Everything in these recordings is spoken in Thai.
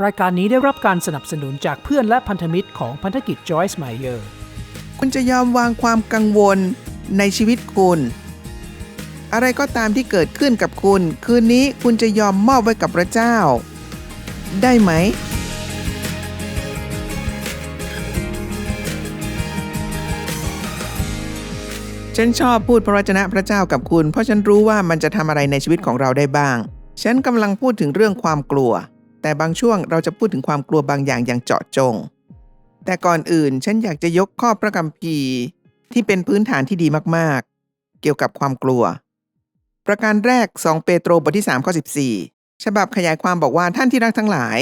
รายการนี้ได้รับการสนับสนุนจากเพื่อนและพันธมิตรของพันธกิจ Joyce Meyer คุณจะยอมวางความกังวลในชีวิตคุณ อะไรก็ตามที่เกิดขึ้นกับคุณ คืนนี้คุณจะยอมมอบไว้กับพระเจ้า ได้ไหม ฉันชอบพูดพระวจนะพระเจ้ากับคุณ เพราะฉันรู้ว่ามันจะทำอะไรในชีวิตของเราได้บ้าง ฉันกำลังพูดถึงเรื่องความกลัว แต่บางช่วงเราจะพูดถึงความกลัวบางอย่างอย่างเจาะจง แต่ก่อนอื่นฉันอยากจะยกข้อพระคัมภีร์ที่เป็นพื้นฐานที่ดีมากๆ เกี่ยวกับความกลัว ประการแรก 2 เปโตรบทที่3ข้อ14 ฉบับขยายความบอกว่าท่านที่รักทั้งหลาย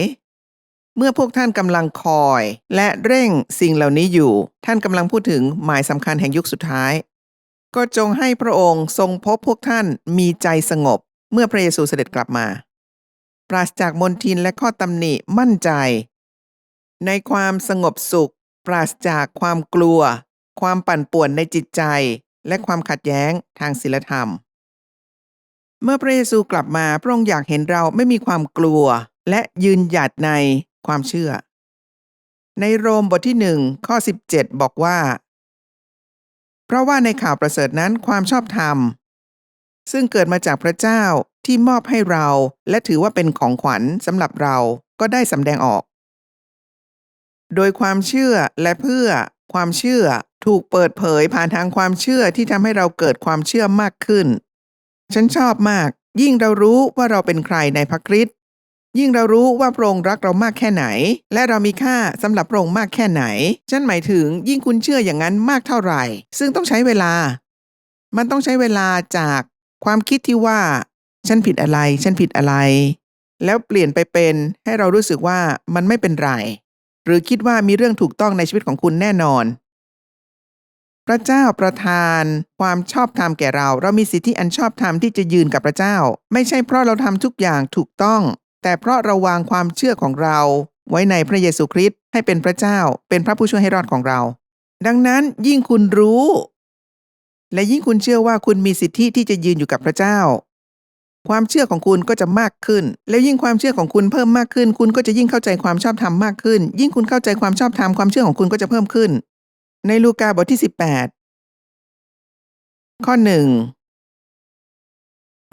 เมื่อพวกท่านกำลังคอย และเร่งสิ่งเหล่านี้อยู่ ท่านกำลังพูดถึงหมายสำคัญแห่งยุคสุดท้าย ก็จงให้พระองค์ทรงพบพวกท่านมีใจสงบ เมื่อพระเยซูเสด็จกลับมา ปราศจากมนทินและข้อตำหนิมั่นใจ ในความสงบสุข ปราศจากความกลัว ความปั่นป่วนในจิตใจ และความขัดแย้งทางศีลธรรม เมื่อพระเยซูกลับมาพระองค์อยากเห็นเราไม่มีความกลัว และยืนหยัดในความเชื่อ ในโรมบทที่หนึ่งข้อ 17 บอกว่า เพราะว่าในข่าวประเสริฐนั้นความชอบธรรมซึ่งเกิดมาจากพระเจ้าที่มอบให้เราและถือว่าเป็นของขวัญสำหรับเราก็ได้สำแดงออก โดยความเชื่อและเพื่อความเชื่อถูกเปิดเผยผ่านทางความเชื่อที่ทำให้เราเกิดความเชื่อมากขึ้น ฉันชอบมาก ยิ่งเรารู้ว่าเราเป็นใครในพระคริสต์ยิ่งเรารู้ว่าพระองค์รักเรามากแค่ไหน และเรามีค่าสำหรับพระองค์มากแค่ไหน ฉันหมายถึงยิ่งคุณเชื่ออย่างนั้นมากเท่าไหร่ ซึ่งต้องใช้เวลา มันต้องใช้เวลาจากความคิดที่ว่า ฉันผิดอะไร ฉันผิดอะไร แล้วเปลี่ยนไปเป็นให้เรารู้สึกว่ามันไม่เป็นไร หรือคิดว่ามีเรื่องถูกต้องในชีวิตของคุณแน่นอน พระเจ้าประทานความชอบธรรมแก่เรา เรามีสิทธิอันชอบธรรมที่จะยืนกับพระเจ้า ไม่ใช่เพราะเราทำทุกอย่างถูกต้อง แต่เพราะเราวางความเชื่อของเรา ไว้ในพระเยซูคริสต์ให้เป็นพระเจ้า เป็นพระผู้ช่วยให้รอดของเรา ดังนั้นยิ่งคุณรู้ และยิ่งคุณเชื่อว่าคุณมีสิทธิที่จะยืนอยู่กับพระเจ้า ความเชื่อของคุณก็จะมากขึ้น แล้วยิ่งความเชื่อของคุณเพิ่มมากขึ้น คุณก็จะยิ่งเข้าใจความชอบธรรมมากขึ้น ยิ่งคุณเข้าใจความชอบธรรมความเชื่อของคุณก็จะเพิ่มขึ้น ในลูกาบทที่ 18 ข้อหนึ่ง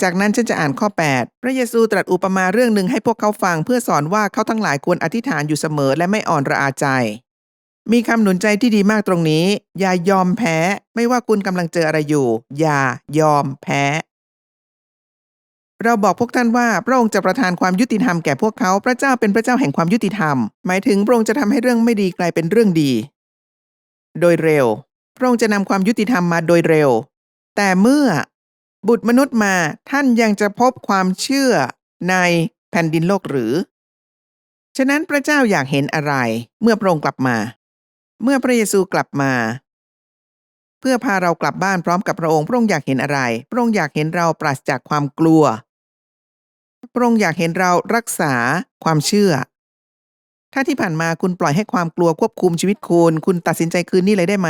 จากนั้นฉันจะอ่านข้อ 8 พระเยซูตรัสอุปมาเรื่องหนึ่งให้พวกเขาฟังเพื่อสอนว่าเขาทั้งหลายควรอธิษฐานอยู่เสมอและไม่อ่อนระอาใจ มีคำหนุนใจที่ดีมากตรงนี้ อย่ายอมแพ้ ไม่ว่าคุณกำลังเจออะไรอยู่ อย่ายอมแพ้ เราบอกพวกท่านว่าพระองค์จะประทานความยุติธรรมแก่พวกเขาพระเจ้าเป็นพระเจ้าแห่งความยุติธรรม หมายถึงพระองค์จะทำให้เรื่องไม่ดีกลายเป็นเรื่องดี โดยเร็ว พระองค์จะนำความยุติธรรมมาโดยเร็ว แต่เมื่อบุตรมนุษย์มาท่านยังจะพบความเชื่อในแผ่นดินโลกหรือ ฉะนั้นพระเจ้าอยากเห็นอะไร เมื่อพระองค์กลับมา เมื่อพระเยซูกลับมา เพื่อพาเรากลับบ้านพร้อมกับพระองค์พระองค์อยากเห็นอะไร พระองค์อยากเห็นเราปราศจากความกลัว พระองค์อยากเห็นเรารักษาความเชื่อ ถ้าที่ผ่านมาคุณปล่อยให้ความกลัวควบคุมชีวิตคุณ คุณตัดสินใจคืนนี้เลยได้ไหม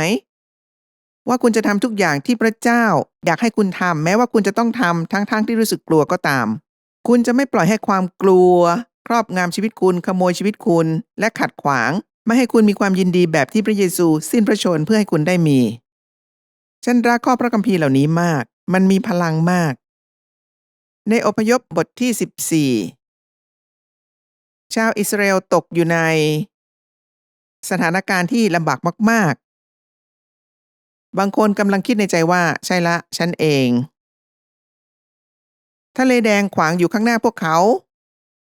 ว่าคุณจะทำทุกอย่างที่พระเจ้า อยากให้คุณทำแม้ว่าคุณจะต้องทำทั้งๆทที่รู้สึกกลัวก็ตาม คุณจะไม่ปล่อยให้ความกลัว ครอบงำชีวิตคุณ ขโมยชีวิตคุณ และขัดขวาง ไม่ให้คุณมีความยินดีแบบที่พระเยซู สิ้นพระชนเพื่อให้คุณได้มี ฉันรักข้อพระคัมภีร์เหล่านี้มาก มันมีพลังมาก ในอพยพบทที่ 14 ชาวอิสราเอลตกอยู่ในสถานการณ์ที่ลำบากมาก ๆ บางคนกำลังคิดในใจว่าใช่ละ ฉันเอง ทะเลแดงขวางอยู่ข้างหน้าพวกเขา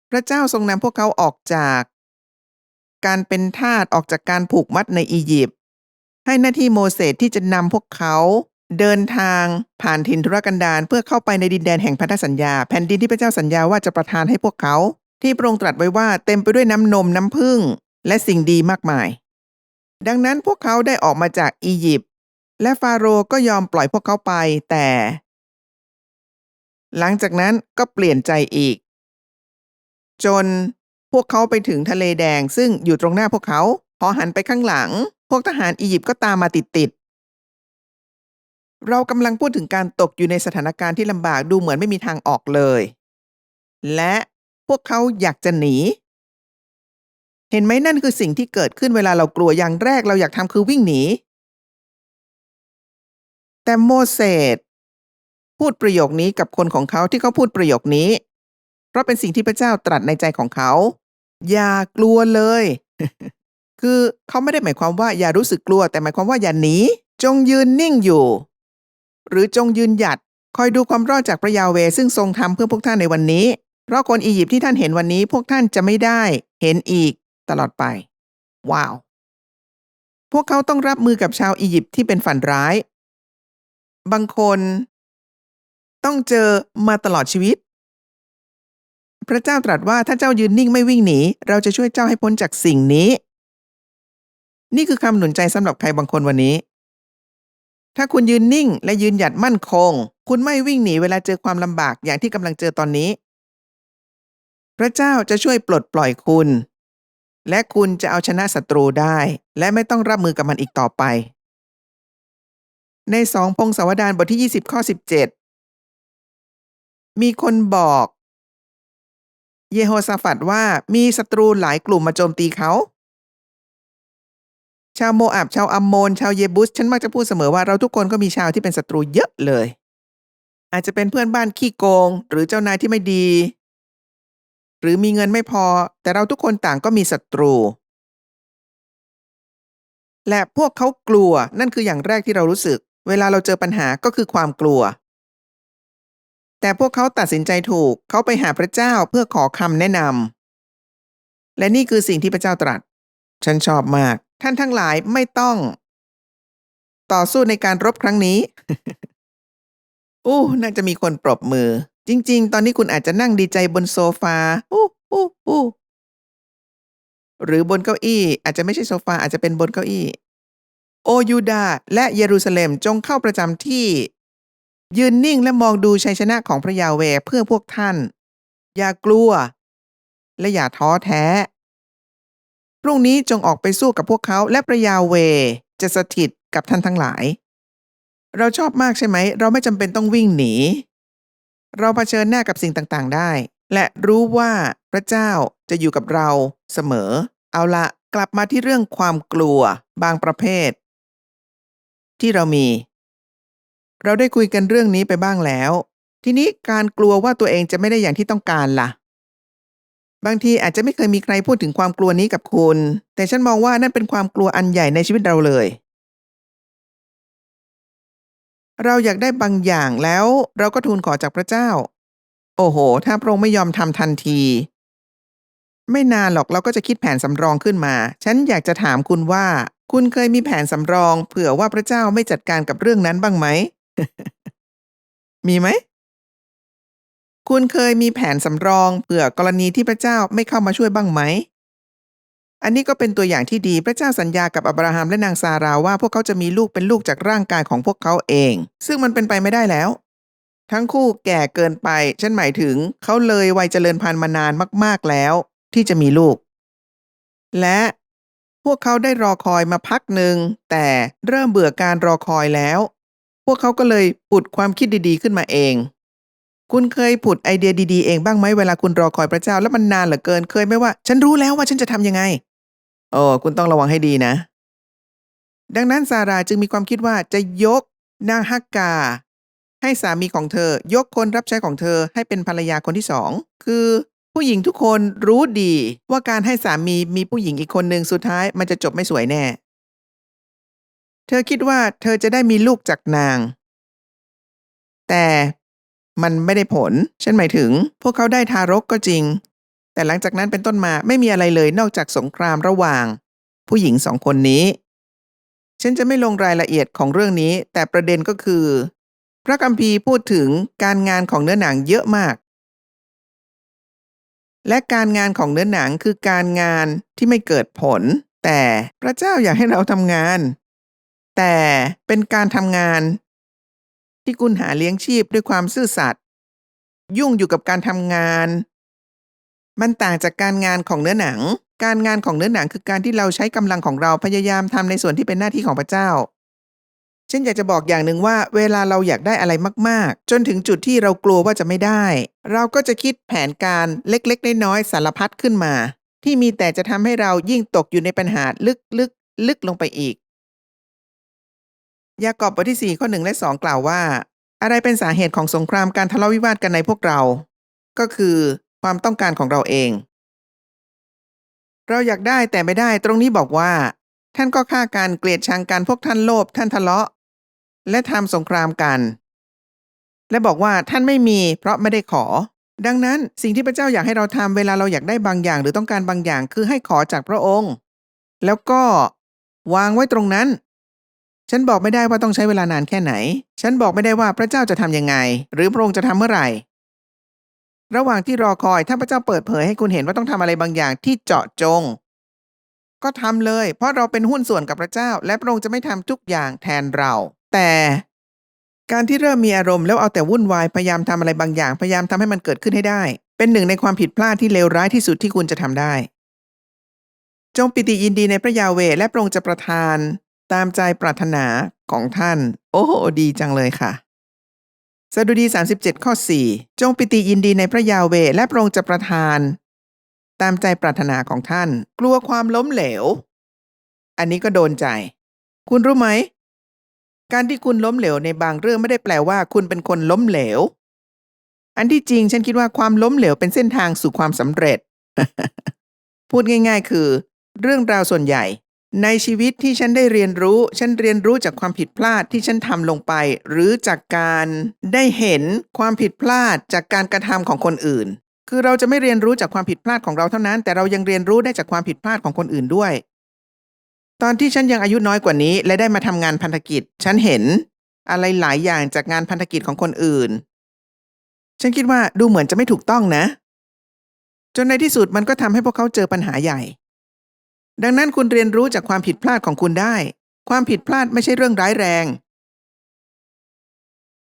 พระเจ้าทรงนำพวกเขาออกจาก การเป็นทาสออกจากการผูกมัดในอียิปต์ให้หน้าที่โมเสสที่จะนำพวกเขา เดินทางผ่านถิ่นทุรกันดารเพื่อเข้าไปในดินแดนแห่งพันธสัญญา แผ่นดินที่พระเจ้าสัญญาว่าจะประทานให้พวกเขา ที่พระองค์ตรัสไว้ว่าเต็มไปด้วยน้ำนมน้ำผึ้งและสิ่งดีมากมาย ดังนั้นพวกเขาได้ออกมาจากอียิปต์และฟาโรห์ก็ยอมปล่อยพวกเขาไปแต่ หลังจากนั้นก็เปลี่ยนใจอีก จนพวกเขาไปถึงทะเลแดงซึ่งอยู่ตรงหน้าพวกเขา พอหันไปข้างหลัง พวกทหารอียิปต์ก็ตามมาติดๆ เรากำลังพูดถึงการตกอยู่ในสถานการณ์ที่ลำบากดูเหมือนไม่มีทางออกเลย และพวกเขาอยากจะหนี เห็นไหมนั่นคือสิ่งที่เกิดขึ้นเวลาเรากลัวอย่างแรกเราอยากทำคือวิ่งหนี แต่โมเสสพูดประโยคนี้กับคนของเขาที่เขาพูดประโยคนี้ เพราะเป็นสิ่งที่พระเจ้าตรัสในใจของเขา อย่ากลัวเลย คือเขาไม่ได้หมายความว่าอย่ารู้สึกกลัว แต่หมายความว่าอย่าหนีจงยืนนิ่งอยู่ หรือจงยืนหยัด คอยดูความรอดจากพระยาเวซึ่งทรงทำเพื่อพวกท่านในวันนี้ เพราะคนอียิปต์ที่ท่านเห็นวันนี้พวกท่านจะไม่ได้เห็นอีกตลอดไป ว้าว พวกเขาต้องรับมือกับชาวอียิปต์ที่เป็นฝันร้าย บางคน ต้องเจอมาตลอดชีวิต พระเจ้าตรัสว่าถ้าเจ้ายืนนิ่งไม่วิ่งหนี เราจะช่วยเจ้าให้พ้นจากสิ่งนี้ นี่คือคำหนุนใจสำหรับใครบางคนวันนี้ ถ้าคุณยืนนิ่งและยืนหยัดมั่นคง คุณไม่วิ่งหนีเวลาเจอความลำบากอย่างที่กำลังเจอตอนนี้ พระเจ้าจะช่วยปลดปล่อยคุณ และคุณจะเอาชนะศัตรูได้ และไม่ต้องรับมือกับมันอีกต่อไป ในสองพงศาวดารบทที่ 20 ข้อ 17 มีคนบอก เยโฮสาฟัดว่ามีศัตรูหลายกลุ่มมาโจมตีเขา ชาวโมอับชาวอัมโมน ชาวเยบุส ฉันมักจะพูดเสมอว่าเราทุกคนก็มีชาวที่เป็นศัตรูเยอะเลย อาจจะเป็นเพื่อนบ้านขี้โกง หรือเจ้านายที่ไม่ดี หรือมีเงินไม่พอ แต่เราทุกคนต่างก็มีศัตรู และพวกเขากลัวนั่นคืออย่างแรกที่เรารู้สึก เวลาเราเจอปัญหาก็คือความกลัว แต่พวกเขาตัดสินใจถูกเขาไปหาพระเจ้าเพื่อขอคำแนะนำและนี่คือสิ่งที่พระเจ้าตรัส ฉันชอบมาก ท่านทั้งหลายไม่ต้อง ต่อสู้ในการรบครั้งนี้อู้น่าจะมีคนปรบมือ จริง ๆ ตอนนี้คุณอาจจะนั่งดีใจบนโซฟาอู้อู้อู้หรือบนเก้าอี้ อาจจะไม่ใช่โซฟาอาจจะเป็นบนเก้าอี้ โอยูดาและเยรูซาเล็มจงเข้าประจำที่ ยืนนิ่งและมองดูชัยชนะของพระยาเวเพื่อพวกท่าน อย่ากลัว และอย่าท้อแท้ พรุ่งนี้จงออกไปสู้กับพวกเขาและพระยาเวจะสถิตกับท่านทั้งหลาย เราชอบมากใช่ไหม เราไม่จำเป็นต้องวิ่งหนี เราเผชิญหน้ากับสิ่งต่างๆได้ และรู้ว่าพระเจ้าจะอยู่กับเราเสมอ เอาละกลับมาที่เรื่องความกลัวบางประเภท ที่เรามี เราได้คุยกันเรื่องนี้ไปบ้างแล้ว ทีนี้การกลัวว่าตัวเองจะไม่ได้อย่างที่ต้องการล่ะ บางทีอาจจะไม่เคยมีใครพูดถึงความกลัวนี้กับคุณ แต่ฉันมองว่านั่นเป็นความกลัวอันใหญ่ในชีวิตเราเลย เราอยากได้บางอย่างแล้วเราก็ทูลขอจากพระเจ้า โอ้โห ถ้าพระองค์ไม่ยอมทำทันที ไม่นานหรอกเราก็จะคิดแผนสำรองขึ้นมา ฉันอยากจะถามคุณว่า คุณเคยมีแผนสำรอง เผื่อว่าพระเจ้าไม่จัดการกับเรื่องนั้นบ้างไหม มีไหม คุณเคยมีแผนสำรองเผื่อกรณีที่พระเจ้าไม่เข้ามาช่วยบ้างไหม อันนี้ก็เป็นตัวอย่างที่ดีพระเจ้าสัญญากับอับราฮัมและนางซาราว่าพวกเขาจะมีลูกเป็นลูกจากร่างกายของพวกเขาเอง ซึ่งมันเป็นไปไม่ได้แล้ว ทั้งคู่แก่เกินไป ฉันหมายถึงเขาเลยวัยเจริญพันธุ์มานานมาก ๆแล้ว ที่จะมีลูก และพวกเขาได้รอคอยมาพักหนึ่งแต่เริ่มเบื่อการรอคอยแล้ว พวกเขาก็เลยปุดความคิดดีๆขึ้นมาเอง คุณเคยผุดไอเดียดีๆเองบ้างไหมเวลาคุณรอคอยพระเจ้าแล้วมันนานเหลือเกินเคยไหมว่า ฉันรู้แล้วว่าฉันจะทำยังไงโอ้คุณต้องระวังให้ดีนะ ดังนั้นซาราจึงมีความคิดว่าจะยกนางฮักกา ให้สามีของเธอ ยกคนรับใช้ของเธอให้เป็นภรรยาคนที่สองคือผู้หญิงทุกคนรู้ดีว่าการให้สามีมีผู้หญิงอีกคนหนึ่งสุดท้ายมันจะจบไม่สวยแน่ เธอคิดว่าเธอจะได้มีลูกจากนาง แต่ มันไม่ได้ผล ฉันหมายถึง พวกเขาได้ทารกก็จริง แต่หลังจากนั้นเป็นต้นมาไม่มีอะไรเลยนอกจากสงครามระหว่าง ผู้หญิงสองคนนี้ ฉันจะไม่ลงรายละเอียดของเรื่องนี้ แต่ประเด็นก็คือ พระคัมภีพูดถึงการงานของเนื้อหนังเยอะมาก และการงานของเนื้อหนังคือการงานที่ไม่เกิดผล แต่พระเจ้าอยากให้เราทำงาน แต่เป็นการทำงาน ที่คุณหาเลี้ยงชีพด้วยความซื่อสัตย์ยุ่งอยู่กับการทำงาน มันต่างจากการงานของเนื้อหนัง การงานของเนื้อหนังคือการที่เราใช้กำลังของเราพยายามทำในส่วนที่เป็นหน้าที่ของพระเจ้าฉันอยากจะบอกอย่างหนึ่งว่า เวลาเราอยากได้อะไรมากๆ จนถึงจุดที่เรากลัวว่าจะไม่ได้ เราก็จะคิดแผนการเล็กๆน้อยๆสารพัดขึ้นมา ที่มีแต่จะทำให้เรายิ่งตกอยู่ในปัญหาลึกลึกลึกลงไปอีก ยากอบบทที่ 4 ข้อ 1 และ 2 กล่าวว่า อะไรเป็นสาเหตุของสงครามการทะเลาะวิวาทกันในพวกเรา ก็คือความต้องการของเราเอง เราอยากได้แต่ไม่ได้ตรงนี้บอกว่า ท่านก็ฆ่าการเกลียดชังกันพวกท่านโลภท่านทะเลาะ และทำสงครามกัน และบอกว่าท่านไม่มีเพราะไม่ได้ขอ ดังนั้นสิ่งที่พระเจ้าอยากให้เราทำเวลาเราอยากได้บางอย่าง หรือต้องการบางอย่างคือให้ขอจากพระองค์ แล้วก็วางไว้ตรงนั้น ฉันบอกไม่ได้ว่าต้องใช้เวลานานแค่ไหน ฉันบอกไม่ได้ว่าพระเจ้าจะทำยังไง หรือพระองค์จะทำเมื่อไหร่ ระหว่างที่รอคอยถ้าพระเจ้าเปิดเผยให้คุณเห็นว่าต้องทำอะไรบางอย่างที่เจาะจง ก็ทำเลย เพราะเราเป็นหุ้นส่วนกับพระเจ้า และพระองค์จะไม่ทำทุกอย่างแทนเรา แต่การที่เริ่มมีอารมณ์แล้วเอาแต่วุ่นวายพยายามทำอะไรบางอย่าง พยายามทำให้มันเกิดขึ้นให้ได้ เป็นหนึ่งในความผิดพลาดที่เลวร้ายที่สุดที่คุณจะทำได้ จงปิติยินดีในพระยาเวและพระองค์จะประทาน ตามใจปรารถนาของท่าน โอ้โหดีจังเลยค่ะสดุดี 37 ข้อ 4 จงปิติยินดีในพระยาเวและพระองค์จะประทาน ตามใจปรารถนาของท่าน กลัวความล้มเหลว อันนี้ก็โดนใจ คุณรู้ไหม การที่คุณล้มเหลวในบางเรื่องไม่ได้แปลว่า คุณเป็นคนล้มเหลว อันที่จริงฉันคิดว่าความล้มเหลวเป็นเส้นทางสู่ความสำเร็จ พูดง่าย ๆ คือ เรื่องราวส่วนใหญ่ ในชีวิตที่ฉันได้เรียนรู้ ฉันเรียนรู้จากความผิดพลาดที่ฉันทำลงไป หรือจากการได้เห็นความผิดพลาดจากการกระทำของคนอื่น คือเราจะไม่เรียนรู้จากความผิดพลาดของเราเท่านั้น แต่เรายังเรียนรู้ได้จากความผิดพลาดของคนอื่นด้วย ตอนที่ฉันยังอายุน้อยกว่านี้ และได้มาทำงานพันธกิจ ฉันเห็นอะไรหลายอย่างจากงานพันธกิจของคนอื่น ฉันคิดว่าดูเหมือนจะไม่ถูกต้องนะ จนในที่สุดมันก็ทำให้พวกเขาเจอปัญหาใหญ่ ดังนั้นคุณเรียนรู้จากความผิดพลาดของคุณได้ ความผิดพลาดไม่ใช่เรื่องร้ายแรง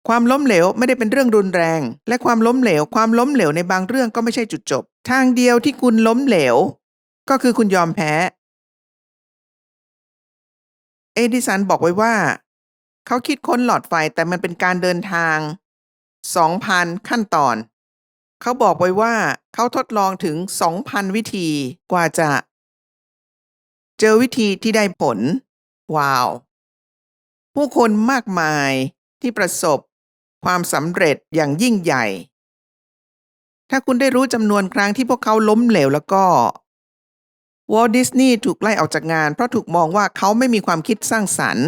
ความล้มเหลวไม่ได้เป็นเรื่องรุนแรง และความล้มเหลว ความล้มเหลวในบางเรื่องก็ไม่ใช่จุดจบ ทางเดียวที่คุณล้มเหลว ก็คือคุณยอมแพ้ เอดิสันบอกไว้ว่า เขาคิดค้นหลอดไฟแต่มันเป็นการเดินทาง 2,000 ขั้นตอน เขาบอกไว้ว่าเขาทดลองถึง 2,000 วิธีกว่าจะ เจอวิธีที่ได้ผล ว้าว ผู้คนมากมายที่ประสบความสำเร็จอย่างยิ่งใหญ่ ถ้าคุณได้รู้จำนวนครั้งที่พวกเขาล้มเหลวแล้วก็วอลดิสนีย์ถูกไล่ออกจากงานเพราะถูกมองว่าเขาไม่มีความคิดสร้างสรรค์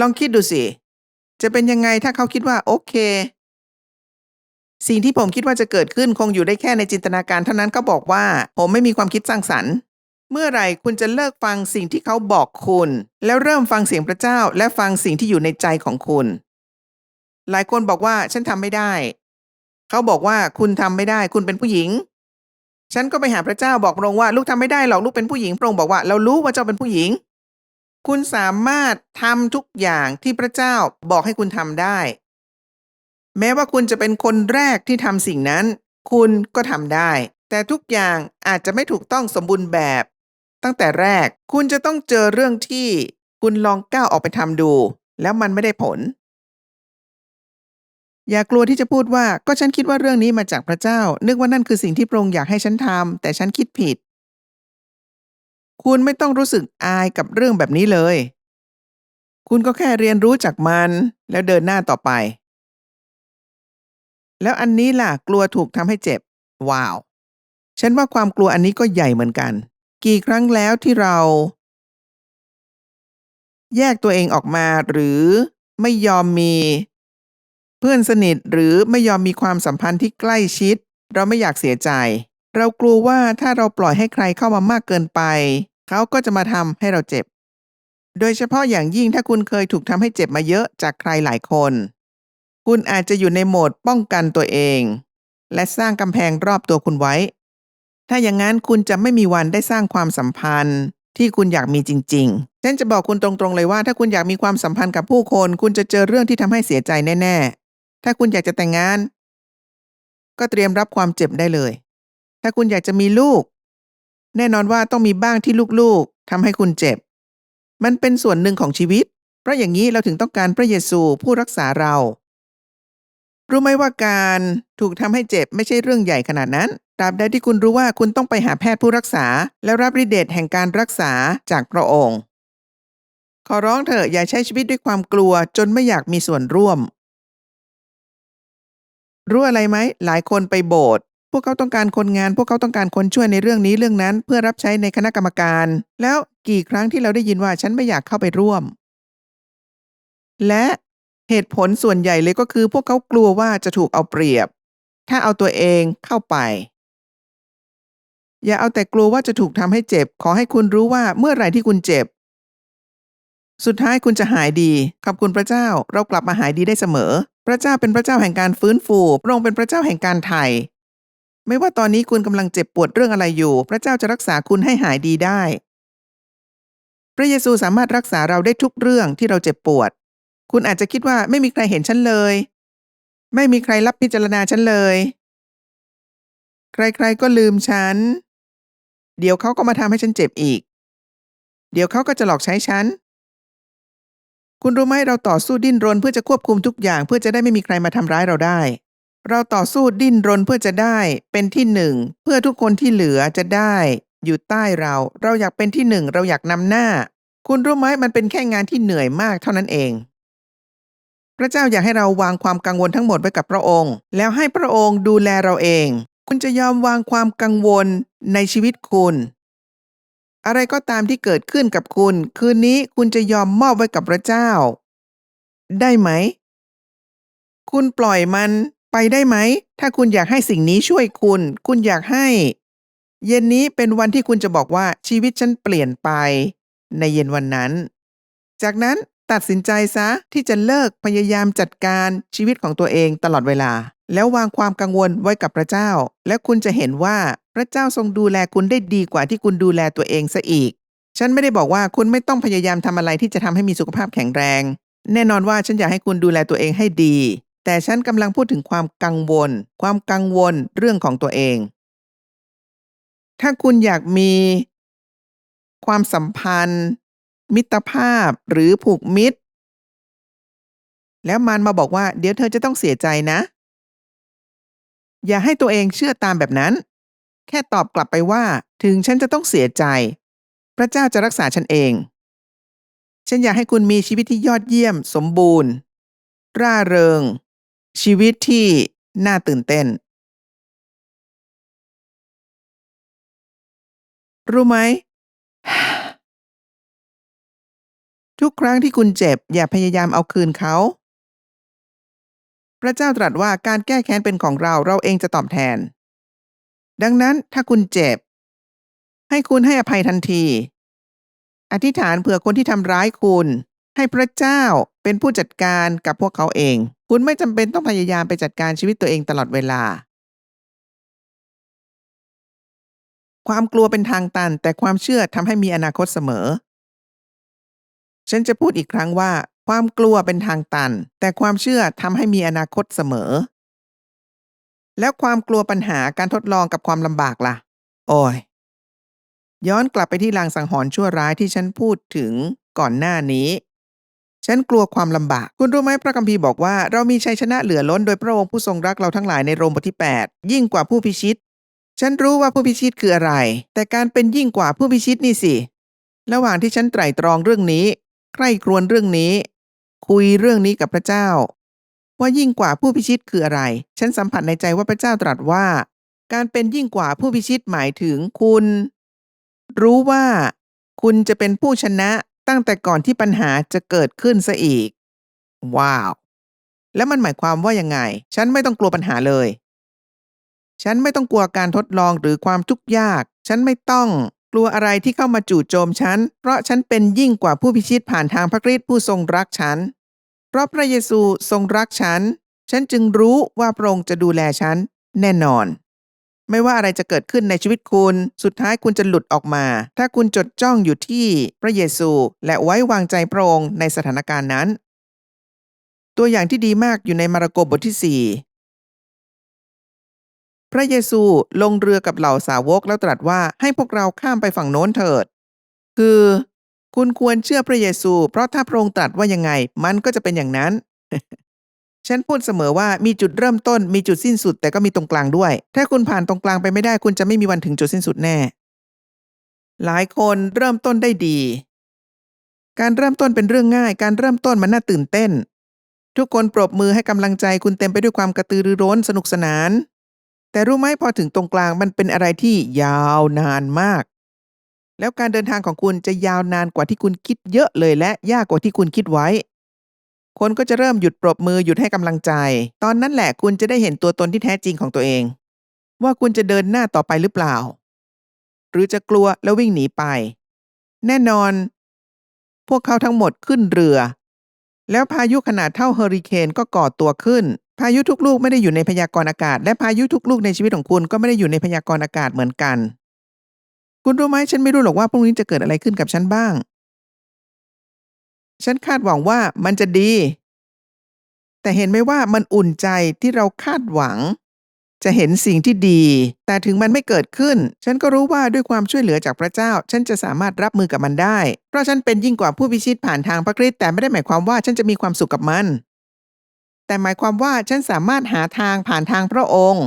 ลองคิดดูสิ จะเป็นยังไงถ้าเขาคิดว่าโอเค สิ่งที่ผมคิดว่าจะเกิดขึ้นคงอยู่ได้แค่ในจินตนาการเท่านั้นก็บอกว่า ผมไม่มีความคิดสร้างสรรค์ เมื่อไหร่คุณจะเลิกฟังสิ่งที่เขาบอกคุณ แล้วเริ่มฟังเสียงพระเจ้าและฟังสิ่งที่อยู่ในใจของคุณ หลายคนบอกว่าฉันทำไม่ได้ เขาบอกว่าคุณทำไม่ได้ คุณเป็นผู้หญิง ฉันก็ไปหาพระเจ้าบอกพระองค์ว่า ลูกทำไม่ได้หรอกลูกเป็นผู้หญิงพระองค์บอกว่าเรารู้ว่าเจ้าเป็นผู้หญิง คุณสามารถทำทุกอย่างที่พระเจ้าบอกให้คุณทำได้ แม้ว่าคุณจะเป็นคนแรกที่ทำสิ่งนั้น คุณก็ทำได้ แต่ทุกอย่างอาจจะไม่ถูกต้องสมบูรณ์แบบ ตั้งแต่แรก คุณจะต้องเจอเรื่องที่คุณลองก้าวออกไปทำดู แล้วมันไม่ได้ผล อย่ากลัวที่จะพูดว่าก็ฉันคิดว่าเรื่องนี้มาจากพระเจ้า นึกว่านั่นคือสิ่งที่พระองค์อยากให้ฉันทำแต่ฉันคิดผิด คุณไม่ต้องรู้สึกอายกับเรื่องแบบนี้เลย คุณก็แค่เรียนรู้จากมันแล้วเดินหน้าต่อไป แล้วอันนี้ล่ะกลัวถูกทำให้เจ็บ ว้าว ฉันว่าความกลัวอันนี้ก็ใหญ่เหมือนกัน กี่ครั้งแล้วที่เรา แยกตัวเองออกมาหรือไม่ยอมมี เพื่อนสนิทหรือไม่ยอมมีความสัมพันธ์ที่ใกล้ชิด เราไม่อยากเสียใจ เรากลัวว่าถ้าเราปล่อยให้ใครเข้ามามากเกินไป เขาก็จะมาทำให้เราเจ็บ โดยเฉพาะอย่างยิ่งถ้าคุณเคยถูกทำให้เจ็บมาเยอะจากใครหลายคน คุณอาจจะอยู่ในโหมดป้องกันตัวเอง และสร้างกำแพงรอบตัวคุณไว้ ถ้าอย่างนั้นคุณจะไม่มีวันได้สร้างความสัมพันธ์ ที่คุณอยากมีจริง ๆ ฉันจะบอกคุณตรงๆเลยว่า ถ้าคุณอยากมีความสัมพันธ์กับผู้คน คุณจะเจอเรื่องที่ทำให้เสียใจแน่ๆ ถ้าคุณอยากจะแต่งงาน ก็เตรียมรับความเจ็บได้เลย ถ้าคุณอยากจะมีลูก แน่นอนว่าต้องมีบ้างที่ลูกๆทำให้คุณเจ็บ มันเป็นส่วนหนึ่งของชีวิต เพราะอย่างนี้เราถึงต้องการพระเยซูผู้รักษาเรา รู้ไหมว่าการถูกทำให้เจ็บไม่ใช่เรื่องใหญ่ขนาดนั้น ตราบใดที่คุณรู้ว่าคุณต้องไปหาแพทย์ผู้รักษา และรับฤทธิ์เดชแห่งการรักษาจากพระองค์ ขอร้องเถอะอย่าใช้ชีวิตด้วยความกลัวจนไม่อยากมีส่วนร่วม รู้อะไรไหมหลายคนไปโบสถ์พวกเขาต้องการคนงาน พวกเขาต้องการคนช่วยในเรื่องนี้เรื่องนั้น เพื่อรับใช้ในคณะกรรมการ แล้วกี่ครั้งที่เราได้ยินว่าฉันไม่อยากเข้าไปร่วม และเหตุผลส่วนใหญ่เลยก็คือ พวกเขากลัวว่าจะถูกเอาเปรียบ ถ้าเอาตัวเองเข้าไป อย่าเอาแต่กลัวว่าจะถูกทำให้เจ็บ ขอให้คุณรู้ว่าเมื่อไหร่ที่คุณเจ็บ สุดท้ายคุณจะหายดี ขอบคุณพระเจ้า เรากลับมาหายดีได้เสมอ พระเจ้าเป็นพระเจ้าแห่งการฟื้นฟูพระองค์เป็นพระเจ้าแห่งการไถ่ไม่ว่าตอนนี้คุณกำลังเจ็บปวดเรื่องอะไรอยู่ พระเจ้าจะรักษาคุณให้หายดีได้ พระเยซูสามารถรักษาเราได้ทุกเรื่องที่เราเจ็บปวด คุณอาจจะคิดว่าไม่มีใครเห็นฉันเลย ไม่มีใครรับพิจารณาฉันเลย ใครๆก็ลืมฉัน เดี๋ยวเขาก็มาทำให้ฉันเจ็บอีก เดี๋ยวเขาก็จะหลอกใช้ฉัน คุณรู้ไหมเราต่อสู้ดิ้นรนเพื่อจะควบคุมทุกอย่างเพื่อจะได้ไม่มีใครมาทำร้ายเราได้ เราต่อสู้ดิ้นรนเพื่อจะได้เป็นที่หนึ่งเพื่อทุกคนที่เหลือจะได้ อยู่ใต้เรา เราอยากเป็นที่หนึ่งเราอยากนำหน้า คุณรู้ไหมมันเป็นแค่งานที่เหนื่อยมากเท่านั้นเอง พระเจ้าอยากให้เราวางความกังวลทั้งหมดไว้กับพระองค์ แล้วให้พระองค์ดูแลเราเอง คุณจะยอมวางความกังวลในชีวิตคุณ อะไรก็ตามที่เกิดขึ้นกับคุณ คืนนี้คุณจะยอมมอบไว้กับพระเจ้า ได้ไหม คุณปล่อยมันไปได้ไหม ถ้าคุณอยากให้สิ่งนี้ช่วยคุณ คุณอยากให้ เย็นนี้เป็นวันที่คุณจะบอกว่าชีวิตฉันเปลี่ยนไป ในเย็นวันนั้น จากนั้นตัดสินใจซะที่จะเลิกพยายามจัดการชีวิตของตัวเองตลอดเวลา แล้ววางความกังวลไว้กับพระเจ้า และคุณจะเห็นว่าพระเจ้าทรงดูแลคุณได้ดีกว่าที่คุณดูแลตัวเองซะอีก ฉันไม่ได้บอกว่าคุณไม่ต้องพยายามทำอะไรที่จะทำให้มีสุขภาพแข็งแรง แน่นอนว่าฉันอยากให้คุณดูแลตัวเองให้ดี แต่ฉันกำลังพูดถึงความกังวล ความกังวลเรื่องของตัวเอง ถ้าคุณอยากมีความสัมพันธ์ มิตรภาพหรือผูกมิตร แล้วมันมาบอกว่าเดี๋ยวเธอจะต้องเสียใจนะ อย่าให้ตัวเองเชื่อตามแบบนั้น แค่ตอบกลับไปว่า ถึงฉันจะต้องเสียใจ พระเจ้าจะรักษาฉันเอง ฉันอยากให้คุณมีชีวิตที่ยอดเยี่ยม สมบูรณ์ ร่าเริง ชีวิตที่น่าตื่นเต้น รู้ไหม ทุกครั้งที่คุณเจ็บ อย่าพยายามเอาคืนเขา พระเจ้าตรัสว่าการแก้แค้นเป็นของเราเราเองจะตอบแทน ดังนั้นถ้าคุณเจ็บ ให้คุณให้อภัยทันที อธิษฐานเผื่อคนที่ทำร้ายคุณ ให้พระเจ้าเป็นผู้จัดการกับพวกเขาเอง คุณไม่จำเป็นต้องพยายามไปจัดการชีวิตตัวเองตลอดเวลา ความกลัวเป็นทางตันแต่ความเชื่อทำให้มีอนาคตเสมอ ฉันจะพูดอีกครั้งว่า ความกลัวเป็นทางตัน แต่ความเชื่อทำให้มีอนาคตเสมอ แล้วความกลัวปัญหาการทดลองกับความลำบากล่ะ โอ้ย ย้อนกลับไปที่ลางสังหรณ์ชั่วร้ายที่ฉันพูดถึงก่อนหน้านี้ ฉันกลัวความลำบาก คุณรู้ไหมพระคัมภีร์บอกว่าเรามีชัยชนะเหลือล้นโดยพระองค์ผู้ทรงรักเราทั้งหลายในโรมบทที่ 8 ยิ่งกว่าผู้พิชิต ฉันรู้ว่าผู้พิชิตคืออะไร แต่การเป็นยิ่งกว่าผู้พิชิตนี่สิ ระหว่างที่ฉันไตร่ตรองเรื่องนี้ใคร่ครวญเรื่องนี้ คุยเรื่องนี้กับพระเจ้า ว่ายิ่งกว่าผู้พิชิตคืออะไร ฉันสัมผัสในใจว่าพระเจ้าตรัสว่า การเป็นยิ่งกว่าผู้พิชิตหมายถึงคุณ รู้ว่า คุณจะเป็นผู้ชนะตั้งแต่ก่อนที่ปัญหาจะเกิดขึ้นซะอีก ว้าว แล้วมันหมายความว่ายังไง ฉันไม่ต้องกลัวปัญหาเลย ฉันไม่ต้องกลัวการทดลองหรือความทุกข์ยาก ฉันไม่ต้องกลัวอะไรที่เข้ามาจู่โจมฉัน เพราะฉันเป็นยิ่งกว่าผู้พิชิตผ่านทางพระคริสต์ผู้ทรงรักฉัน เพราะพระเยซูทรงรักฉัน ฉันจึงรู้ว่าพระองค์จะดูแลฉันแน่นอน ไม่ว่าอะไรจะเกิดขึ้นในชีวิตคุณ สุดท้ายคุณจะหลุดออกมา ถ้าคุณจดจ้องอยู่ที่พระเยซู และไว้วางใจพระองค์ในสถานการณ์นั้น ตัวอย่างที่ดีมากอยู่ในมาระโกบทที่ 4 พระเยซูลงเรือกับเหล่าสาวกแล้วตรัสว่าให้พวกเราข้ามไปฝั่งโน้นเถิด คือ คุณควรเชื่อพระเยซู เพราะถ้าพระองค์ตรัสว่ายังไง มันก็จะเป็นอย่างนั้น ฉันพูดเสมอว่ามีจุดเริ่มต้นมีจุดสิ้นสุด แต่ก็มีตรงกลางด้วย ถ้าคุณผ่านตรงกลางไปไม่ได้ คุณจะไม่มีวันถึงจุดสิ้นสุดแน่ หลายคนเริ่มต้นได้ดี การเริ่มต้นเป็นเรื่องง่าย การเริ่มต้นมันน่าตื่นเต้น ทุกคนปรบมือให้กำลังใจคุณเต็มไปด้วยความกระตือรือร้นสนุกสนาน แต่รู้ไหมพอถึงตรงกลางมันเป็นอะไรที่ยาวนานมาก แล้วการเดินทางของคุณจะยาวนานกว่าที่คุณคิดเยอะเลยและยากกว่าที่คุณคิดไว้ คนก็จะเริ่มหยุดปรบมือหยุดให้กำลังใจ ตอนนั้นแหละคุณจะได้เห็นตัวตนที่แท้จริงของตัวเอง ว่าคุณจะเดินหน้าต่อไปหรือเปล่า หรือจะกลัวแล้ววิ่งหนีไป แน่นอน พวกเขาทั้งหมดขึ้นเรือ แล้วพายุขนาดเท่าเฮอริเคนก็ก่อตัวขึ้น พายุทุกลูกไม่ได้อยู่ในพยากรณ์อากาศ และพายุทุกลูกในชีวิตของคุณก็ไม่ได้อยู่ในพยากรณ์อากาศเหมือนกัน คุณรู้ไหมฉันไม่รู้หรอกว่าพรุ่งนี้จะเกิดอะไรขึ้นกับฉันบ้าง ฉันคาดหวังว่ามันจะดี แต่เห็นไหมว่ามันอุ่นใจที่เราคาดหวัง จะเห็นสิ่งที่ดี แต่ถึงมันไม่เกิดขึ้น ฉันก็รู้ว่าด้วยความช่วยเหลือจากพระเจ้า ฉันจะสามารถรับมือกับมันได้ เพราะฉันเป็นยิ่งกว่าผู้พิชิตผ่านทางพระคริสต์แต่ไม่ได้หมายความว่าฉันจะมีความสุขกับมัน แต่หมายความว่าฉันสามารถหาทางผ่านทางพระองค์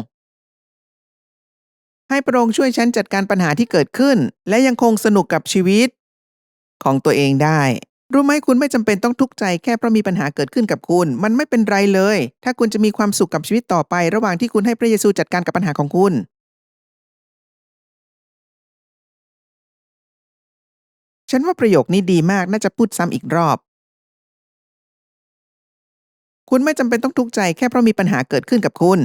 ให้พระองค์ช่วยฉันจัดการปัญหาที่เกิดขึ้น และยังคงสนุกกับชีวิต ของตัวเองได้ รู้ไหมคุณไม่จำเป็นต้องทุกข์ใจแค่เพราะมีปัญหาเกิดขึ้นกับคุณ มันไม่เป็นไรเลย ถ้าคุณจะมีความสุขกับชีวิตต่อไป ระหว่างที่คุณให้พระเยซูจัดการกับปัญหาของคุณฉันว่าประโยคนี้ดีมากน่าจะพูดซ้ำอีกรอบ คุณไม่จำเป็นต้องทุกข์ใจแค่เพราะมีปัญหาเกิดขึ้นกับคุณ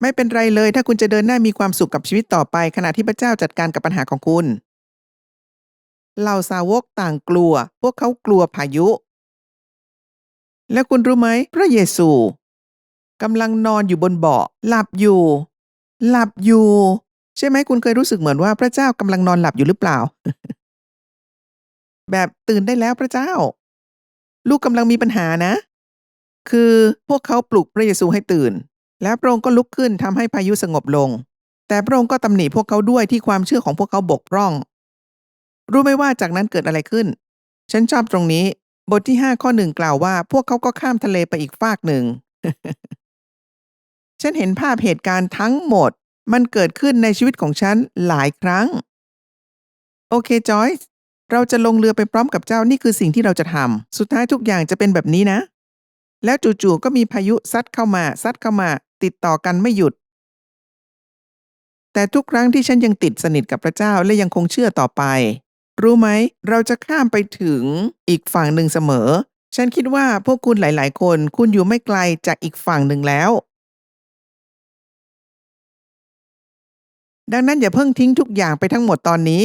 ไม่เป็นไรเลยถ้าคุณจะเดินหน้ามีความสุขกับชีวิตต่อไป ขณะที่พระเจ้าจัดการกับปัญหาของคุณ เหล่าสาวกต่างกลัว พวกเขากลัวพายุ แล้วคุณรู้ไหมพระเยซูกำลังนอนอยู่บนเบาะหลับอยู่ หลับอยู่ ใช่ไหมคุณเคยรู้สึกเหมือนว่าพระเจ้ากำลังนอนหลับอยู่หรือเปล่า แบบตื่นได้แล้วพระเจ้า ลูกกำลังมีปัญหานะ คือพวกเขาปลุกพระเยซูให้ตื่น แล้วพระองค์ก็ลุกขึ้นทำให้พายุสงบลง แต่พระองค์ก็ตำหนิพวกเขาด้วยที่ความเชื่อของพวกเขาบกพร่อง รู้ไหมว่าจากนั้นเกิดอะไรขึ้น ฉันชอบตรงนี้ บทที่ 5 ข้อหนึ่งกล่าวว่า พวกเขาก็ข้ามทะเลไปอีกฟากหนึ่ง ฉันเห็นภาพเหตุการณ์ทั้งหมด มันเกิดขึ้นในชีวิตของฉันหลายครั้ง โอเคจอยส์เราจะลงเรือไปพร้อมกับเจ้านี่คือสิ่งที่เราจะทำสุดท้ายทุกอย่างจะเป็นแบบนี้นะ แล้วจู่ๆก็มีพายุซัดเข้ามาซัดเข้ามา ติดต่อกันไม่หยุด แต่ทุกครั้งที่ฉันยังติดสนิทกับพระเจ้าและยังคงเชื่อต่อไป รู้ไหม เราจะข้ามไปถึงอีกฝั่งหนึ่งเสมอ ฉันคิดว่าพวกคุณหลาย ๆ คนคุณอยู่ไม่ไกลจากอีกฝั่งหนึ่งแล้ว ดังนั้นอย่าเพิ่งทิ้งทุกอย่างไปทั้งหมดตอนนี้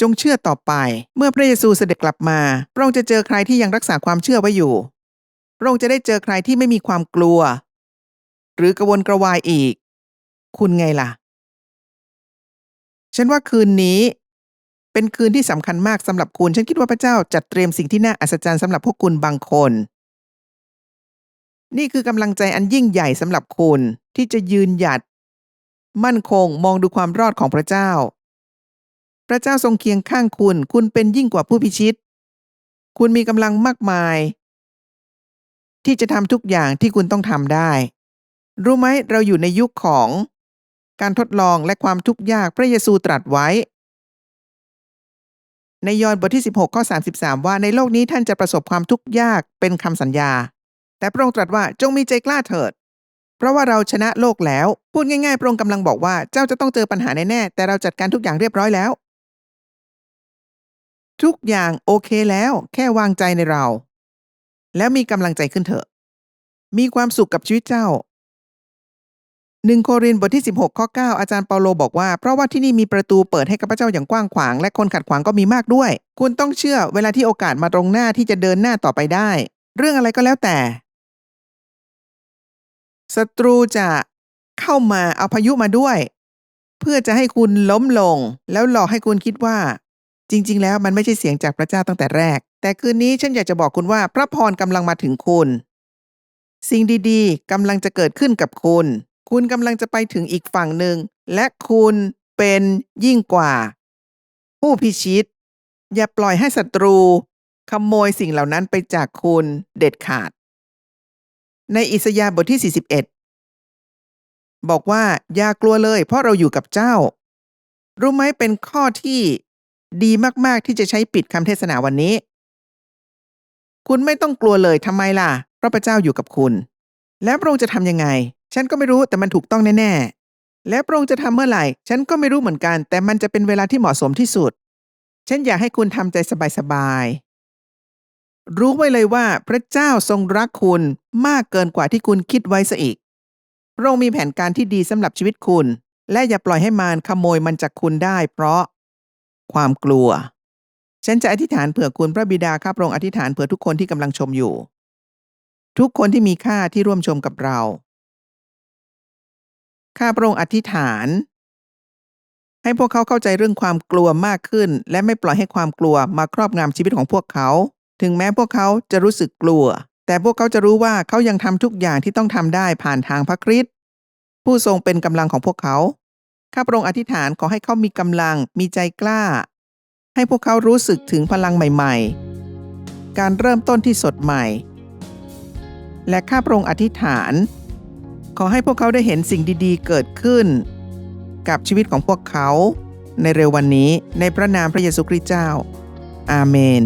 จงเชื่อต่อไป เมื่อพระเยซูเสด็จกลับมา พระองค์จะเจอใครที่ยังรักษาความเชื่อไว้อยู่ พระองค์จะได้เจอใครที่ไม่มีความกลัว หรือกระวนกระวายอีก คุณไงล่ะ ฉันว่าคืนนี้ เป็นคืนที่สำคัญมากสำหรับคุณ ฉันคิดว่าพระเจ้าจัดเตรียมสิ่งที่น่าอัศจรรย์สำหรับพวกคุณบางคน นี่คือกำลังใจอันยิ่งใหญ่สำหรับคุณที่จะยืนหยัด มั่นคงมองดูความรอดของพระเจ้า พระเจ้าทรงเคียงข้างคุณ คุณเป็นยิ่งกว่าผู้พิชิต คุณมีกำลังมากมายที่จะทำทุกอย่างที่คุณต้องทำได้ รู้ไหมเราอยู่ในยุคของการทดลองและความทุกข์ยากพระเยซูตรัสไว้ ในยอห์นบทที่ 16ข้อ33 ว่าในโลกนี้ท่านจะประสบความทุกข์ยากเป็นคำสัญญา แต่พระองค์ตรัสว่าจงมีใจกล้าเถิด เพราะว่าเราชนะโลกแล้ว พูดง่ายๆ พระองค์กำลังบอกว่าเจ้าจะต้องเจอปัญหาแน่ๆแต่เราจัดการทุกอย่างเรียบร้อยแล้ว ทุกอย่างโอเคแล้ว แค่วางใจในเรา แล้วมีกำลังใจขึ้นเถอะ มีความสุขกับชีวิตเจ้า หนึ่งโครินธ์บทที่ 16 ข้อ 9 อาจารย์เปาโลบอกว่า เพราะว่าที่นี่มีประตูเปิดให้กับพระเจ้าอย่างกว้างขวาง และคนขัดขวางก็มีมากด้วย คุณต้องเชื่อเวลาที่โอกาสมาตรงหน้าที่จะเดินหน้าต่อไปได้ เรื่องอะไรก็แล้วแต่ศัตรูจะเข้ามาเอาพายุมาด้วย เพื่อจะให้คุณล้มลง แล้วหลอกให้คุณคิดว่า จริง ๆ แล้วมันไม่ใช่เสียงจากพระเจ้าตั้งแต่แรก แต่คืนนี้ฉันอยากจะบอกคุณว่าพระพรกำลังมาถึงคุณ สิ่งดีๆกำลังจะเกิดขึ้นกับคุณ คุณกำลังจะไปถึงอีกฝั่งหนึ่ง และคุณเป็นยิ่งกว่า ผู้พิชิต อย่าปล่อยให้ศัตรู ขโมยสิ่งเหล่านั้นไปจากคุณเด็ดขาด ในอิสยาห์บทที่ 41 บอกว่าอย่ากลัวเลยเพราะเราอยู่กับเจ้า รู้ไหมเป็นข้อที่ดีมาก ๆ ที่จะใช้ปิดคำเทศนาวันนี้ คุณไม่ต้องกลัวเลยทำไมล่ะเพราะพระเจ้าอยู่กับคุณ แล้วพระองค์จะทำยังไง ฉันก็ไม่รู้แต่มันถูกต้องแน่ๆ และพระองค์จะทำเมื่อไหร่ ฉันก็ไม่รู้เหมือนกัน แต่มันจะเป็นเวลาที่เหมาะสมที่สุด ฉันอยากให้คุณทำใจสบายๆ รู้ไว้เลยว่าพระเจ้าทรงรักคุณมากเกินกว่าที่คุณคิดไว้ซะอีก พระองค์มีแผนการที่ดีสำหรับชีวิตคุณ และอย่าปล่อยให้มารขโมยมันจากคุณได้ เพราะ ความกลัว ฉันจะอธิษฐานเผื่อคุณพระบิดาข้าพระองค์อธิษฐานเผื่อทุกคนที่กำลังชมอยู่ ทุกคนที่มีค่าที่ร่วมชมกับเรา ข้าพระองค์อธิษฐาน ให้พวกเขาเข้าใจเรื่องความกลัวมากขึ้น และไม่ปล่อยให้ความกลัวมาครอบงำชีวิตของพวกเขา ถึงแม้พวกเขาจะรู้สึกกลัว แต่พวกเขาจะรู้ว่าเขายังทำทุกอย่างที่ต้องทำได้ผ่านทางพระคริสต์ผู้ทรงเป็นกำลังของพวกเขา ข้าพระองค์อธิษฐานขอให้เขามีกำลังมีใจกล้า ให้พวกเขารู้สึกถึงพลังใหม่ ๆ การเริ่มต้นที่สดใหม่ และข้าพระองค์อธิษฐาน ขอให้พวกเขาได้เห็นสิ่งดีๆ เกิดขึ้น กับชีวิตของพวกเขา ในเร็ววันนี้ในพระนามพระเยซูคริสต์เจ้า อาเมน